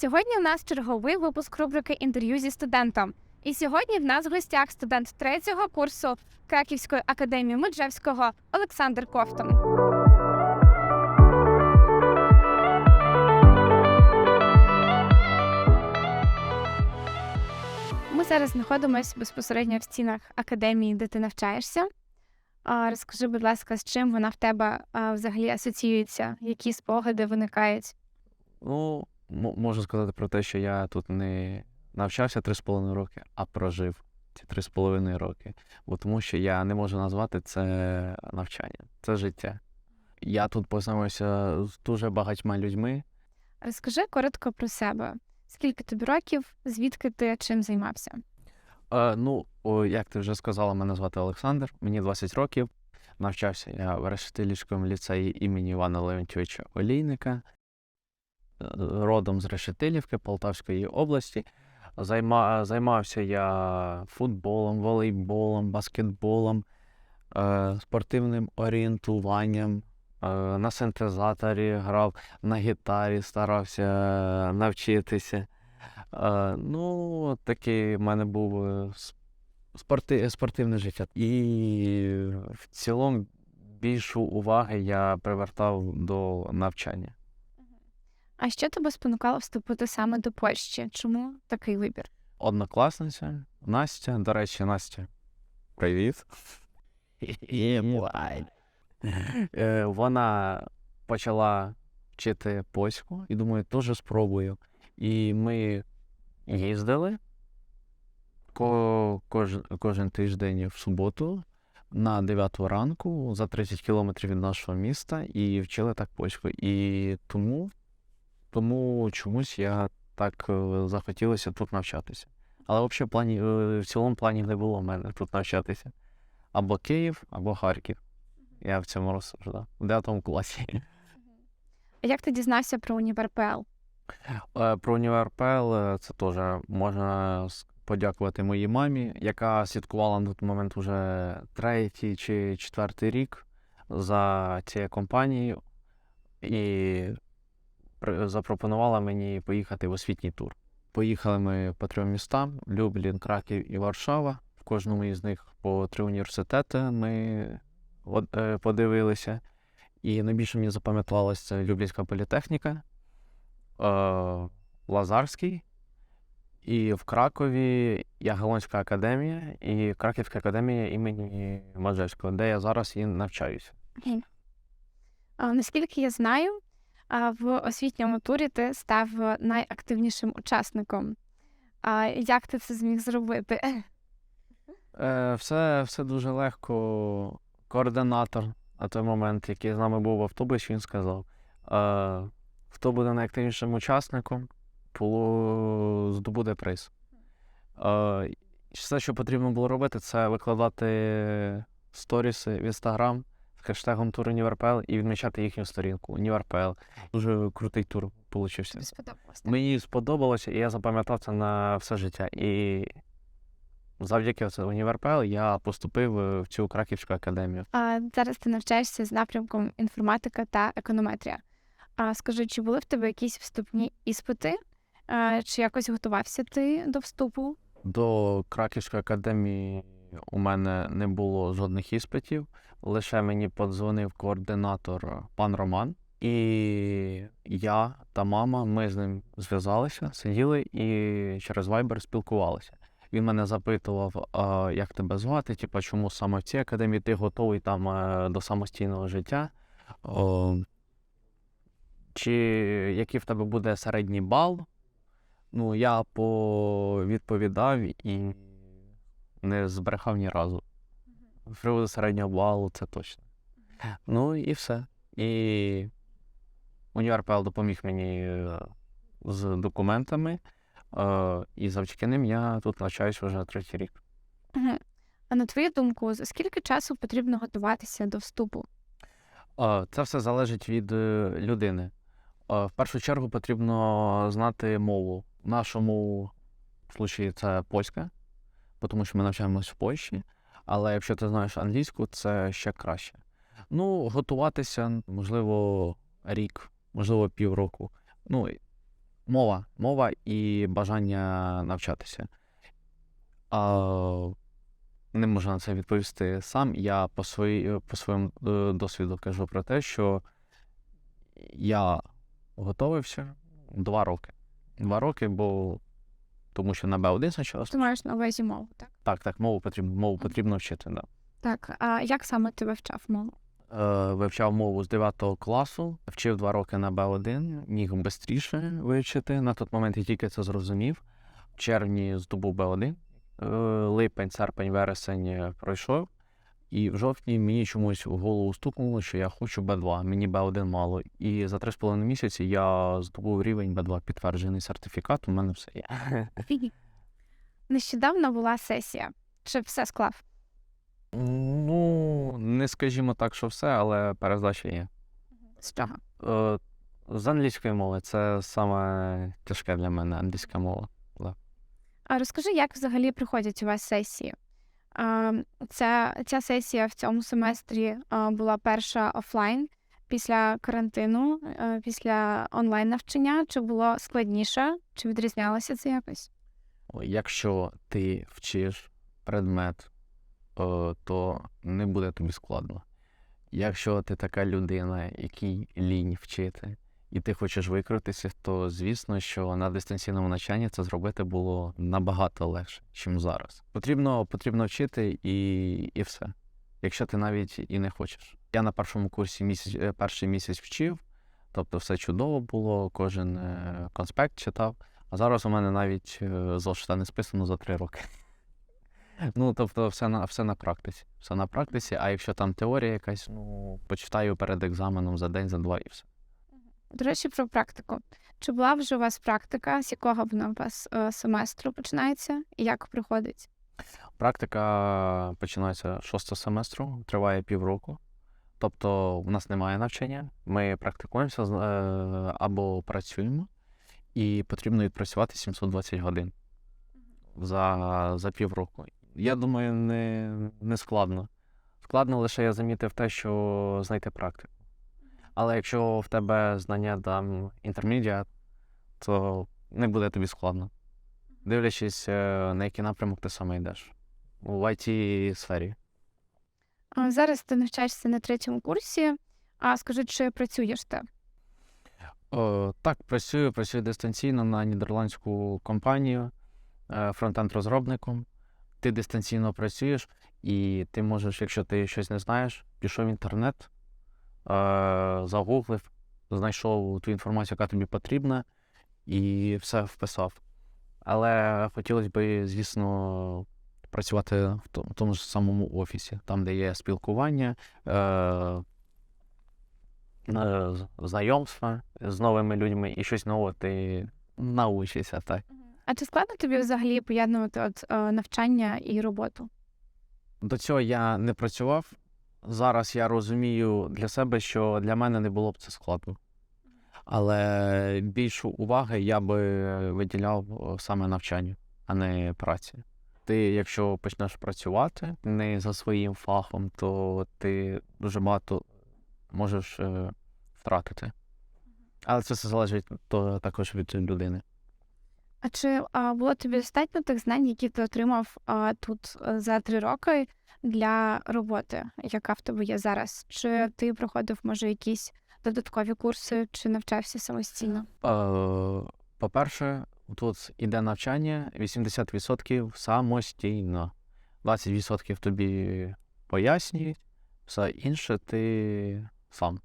Сьогодні у нас черговий випуск рубрики інтерв'ю зі студентом. І сьогодні в нас в гостях студент третього курсу Краківської академії Меджевського Олександр Ковтун. Ми зараз знаходимося безпосередньо в стінах академії, де ти навчаєшся. Розкажи, будь ласка, з чим вона в тебе взагалі асоціюється, які спогади виникають? Ну, можу сказати про те, що я тут не навчався 3,5 роки, а прожив ці 3,5 роки. Бо тому що я не можу назвати це навчання, це життя. Я тут познайомився з дуже багатьма людьми. Розкажи коротко про себе. Скільки тобі років, звідки ти чим займався? Е, ну, о, як ти вже сказала, мене звати Олександр, мені 20 років. Навчався я в Решетилівському ліцеї імені Івана Леонтьовича Олійника, родом з Решетилівки Полтавської області. Займа, займався я футболом, волейболом, баскетболом, е, спортивним орієнтуванням. е, На синтезаторі грав, на гітарі старався навчитися. Е, ну, такий в мене був е, спорти, спортивне життя. І в цілому більшу уваги я привертав до навчання. А що тебе спонукало вступити саме до Польщі? Чому такий вибір? Однокласниця Настя, до речі, Настя. Привіт. Е, Вона почала вчити польську і думаю, теж спробую. І ми їздили ко- кож, кожен тиждень в суботу на 9 ранку за 30 кілометрів від нашого міста і вчили так польську. І тому, тому чомусь я так е, захотілося тут навчатися. Але взагалі в, плані, е, в цілому плані не було в мене тут навчатися. Або Київ, або Харків. Я в цьому розсуждав. В 9 класі. А як ти дізнався про універ ПЛ? Е, Про універ ПЛ це теж можна подякувати моїй мамі, яка слідкувала на той момент уже третій чи четвертий рік за цією компанією і запропонувала мені поїхати в освітній тур. Поїхали ми по трьом містам: Люблін, Краків і Варшава. В кожному із них по три університети ми е, подивилися. І найбільше мені запам'яталася Люблінська політехніка, е, Лазарський, і в Кракові Ягелонська академія і Краківська академія імені Мажевського, де я зараз і навчаюся. А, наскільки я знаю, в освітньому турі ти став найактивнішим учасником. А як ти це зміг зробити? Е, все, все дуже легко. Координатор на той момент, який з нами був в автобусі, він сказав: е, хто буде найактивнішим учасником, здобуде приз. Е, все, що потрібно було робити, це викладати сторіси в інстаграм хештегом тур Універпел і відмічати їхню сторінку. Універпел. Дуже крутий тур получився. Мені сподобалося, і я запам'ятав це на все життя. І завдяки універпел я поступив е, в цю краківську академію. А зараз ти навчаєшся з напрямком інформатика та економетрія. А скажи, чи були в тебе якісь вступні іспити? А, чи якось готувався ти до вступу? До краківської академії у мене не було жодних іспитів. Лише мені подзвонив координатор пан Роман. І я та мама, ми з ним зв'язалися, сиділи і через Viber спілкувалися. Він мене запитував, а, як тебе звати, типа, чому саме в цій академії ти готовий там е, до самостійного життя. Чи який в тебе буде середній бал? Ну, я повідповідав і не збрехав ні разу. Приводу середнього балу це точно. Ну і все. І універ ПЛ допоміг мені е, з документами, е, і завдяки ним я тут навчаюсь вже третій рік. А на твою думку, за скільки часу потрібно готуватися до вступу? Е, Це все залежить від людини. В першу чергу потрібно знати мову. В нашому случаї це польська, тому що ми навчаємось в Польщі. Але якщо ти знаєш англійську, це ще краще. Ну, готуватися, можливо, рік, можливо, півроку. Ну, Мова, мова і бажання навчатися. А, не можу на це відповісти сам. Я по, свої, по своєму е, досвіду кажу про те, що я готовився два роки. Два роки, бо тому що на Б1 спочатку. Ти маєш на увазі мову, так? Так, так, мову потрібно, мову потрібно вчити, да. Так, а як саме ти вивчав мову? Е, вивчав мову з 9 класу, вчив два роки на Б1, міг швидше вивчити. На той момент я тільки це зрозумів. В червні здобув Б1, е, липень, серпень, вересень е, пройшов. І в жовтні мені чомусь в голову стукнуло, що я хочу Б2, мені Б1 мало. І за 3,5 місяці я здобув рівень Б2, підтверджений сертифікат, у мене все є. Нещодавно була сесія. Чи все склав? Ну, не скажімо так, що все, але перездача є. З чого? Е, З англійської мови це саме тяжке для мене англійська мова. А розкажи, як взагалі проходять у вас сесії? А, Ця, сесія в цьому семестрі була перша офлайн після карантину, е, після онлайн навчання. Чи було складніше, чи відрізнялося це якось? Якщо ти вчиш предмет, то не буде тобі складно. Якщо ти така людина, якій лінь вчити, і ти хочеш викрутитися, то звісно, що на дистанційному навчанні це зробити було набагато легше, ніж зараз. Потрібно, потрібно вчити і, і все. Якщо ти навіть і не хочеш. Я на першому курсі місяць, е, перший місяць вчив, тобто все чудово було, кожен е, конспект читав. А зараз у мене навіть е, зошита не списано за три роки. Ну, тобто, все на, все на практиці. Все на практиці, а якщо там теорія якась, ну, почитаю перед екзаменом за день, за два і все. До речі, про практику. Чи була вже у вас практика, з якого вона у вас е, семестру починається, і як проходить? Практика починається шостого семестру, триває півроку. Тобто, у нас немає навчання, ми практикуємося е, або працюємо, і потрібно відпрацювати 720 годин за, за півроку. Я думаю, не, не складно. Складно лише я замітив те, що знайти практику. Але якщо в тебе знання там інтермедіат, то не буде тобі складно. Дивлячись, е, на який напрямок ти саме йдеш. У it сфері. Зараз ти навчаєшся на третьому курсі. А скажи, чи працюєш ти? О, так, працюю, працюю дистанційно на нідерландську компанію е, фронтенд-розробником. Ти дистанційно працюєш, і ти можеш, якщо ти щось не знаєш, пішов в інтернет, загуглив, знайшов ту інформацію, яка тобі потрібна, і все вписав. Але хотілося б, звісно, працювати в то- в тому ж самому офісі, там, де є спілкування, е, е, знайомства з новими людьми і щось нове ти научишся, так. А чи складно тобі взагалі поєднувати от, е, навчання і роботу? До цього я не працював. Зараз я розумію для себе, що для мене не було б це складно. Але більшу уваги я би виділяв саме навчанню, а не праці. Ти, якщо почнеш працювати не за своїм фахом, то ти дуже багато можеш е, втратити. Але це все залежить то, також від людини. А чи а, було тобі достатньо тих знань, які ти отримав а, тут е, за три роки для роботи, яка в тебе є зараз? Чи ти проходив, може, якісь додаткові курси, чи навчався самостійно? Е, По-перше, тут іде навчання 80% самостійно. 20% тобі пояснюють, все інше ти сам.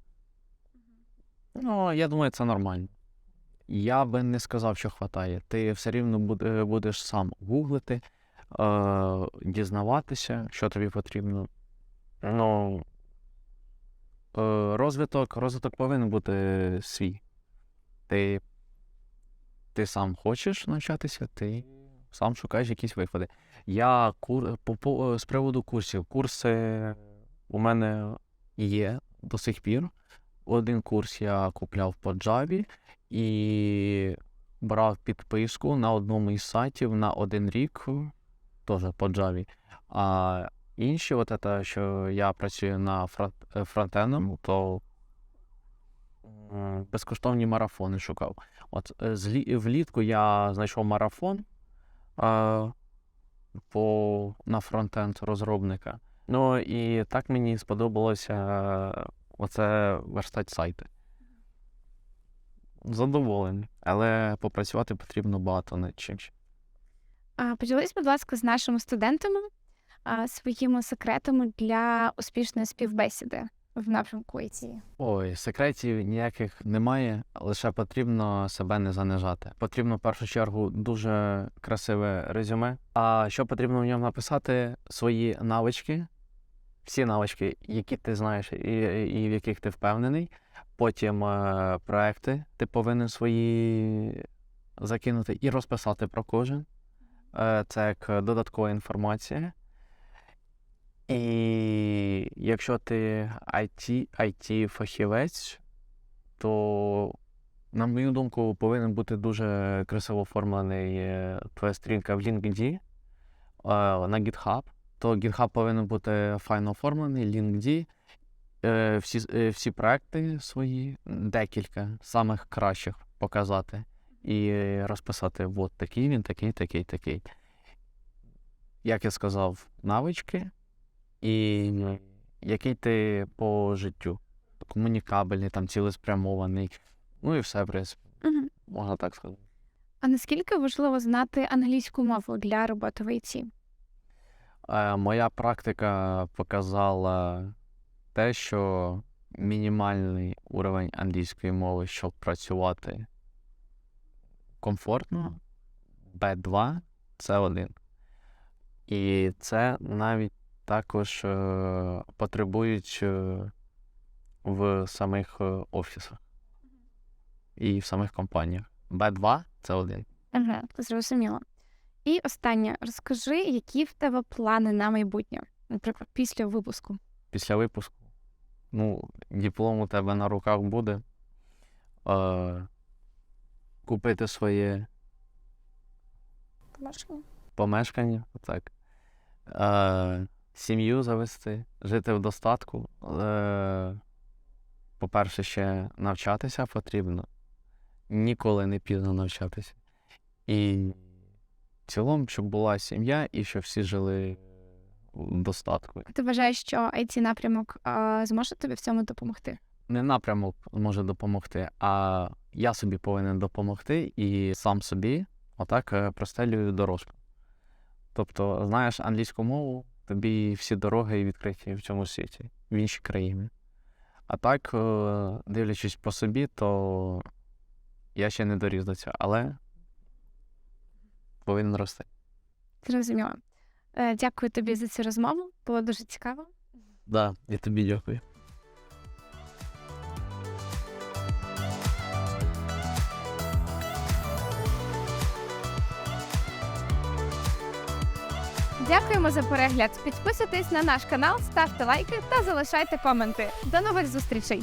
Ну, я думаю, це нормально. Я би не сказав, що хватає. Ти все рівно будеш сам гуглити, е, дізнаватися, що тобі потрібно. Ну, е, розвиток, розвиток повинен бути свій. Ти, ти сам хочеш навчатися, ти сам шукаєш якісь виходи. Я кур, по, по, з приводу курсів. Курси у мене є до сих пір. Один курс я купляв по Java і брав підписку на одному із сайтів на один рік, теж по Java. А інші, от це, що я працюю на е, фронтеном, то безкоштовні марафони шукав. От е, влітку я знайшов марафон по, на фронтенд розробника. Ну і так мені сподобалося е, оце верстати сайти. Задоволений, але попрацювати потрібно багато над чим. ще. Поділись, будь ласка, з нашими студентами а, своїми секретами для успішної співбесіди в напрямку IT. Ой, секретів ніяких немає, лише потрібно себе не занижати. Потрібно в першу чергу дуже красиве резюме. А що потрібно в ньому написати? Свої навички, всі навички, які ти знаєш і, і в яких ти впевнений. Потім е, проекти ти повинен свої закинути і розписати про кожен. Е, це як додаткова інформація. І якщо ти IT, IT-фахівець, то, на мою думку, повинен бути дуже красиво оформлений е, твоя сторінка в LinkedIn, е, на GitHub. То GitHub повинен бути файно оформлений, LinkedIn. Е, Всі, е, всі проекти свої, декілька самих кращих показати. І розписати: от такий він, такий, такий, такий. Як я сказав, навички і який ти по життю. Комунікабельний, там цілеспрямований. Ну і все, в принципі, Угу. можна так сказати. А наскільки важливо знати англійську мову для роботи в IT? Е, моя практика показала те, що мінімальний уровень англійської мови, щоб працювати комфортно, B2 це один. І це навіть також е, потребують е, в самих е, офісах і в самих компаніях. B2 це один. Угу. Зрозуміло. І останнє, розкажи, які в тебе плани на майбутнє, наприклад, після випуску. після випуску. Ну, диплом у тебе на руках буде. Е, купити своє помешкання, помешкання, так. Е, сім'ю завести, жити в достатку. Е, по-перше, ще навчатися потрібно. Ніколи не пізно навчатися. І в цілому, щоб була сім'я і щоб всі жили достатку. Ти вважаєш, що it напрямок а, зможе тобі в цьому допомогти? не напрямок може допомогти, а я собі повинен допомогти і сам собі отак е, простелюю дорожку. Тобто, знаєш англійську мову, тобі всі дороги відкриті в цьому світі, в іншій країні. А так, е, дивлячись по собі, то я ще не доріс до цього, але повинен рости. Зрозуміло. Е, Дякую тобі за цю розмову. Було дуже цікаво. Да, і тобі дякую. Дякуємо за перегляд. Підписуйтесь на наш канал, ставте лайки та залишайте коменти. До нових зустрічей!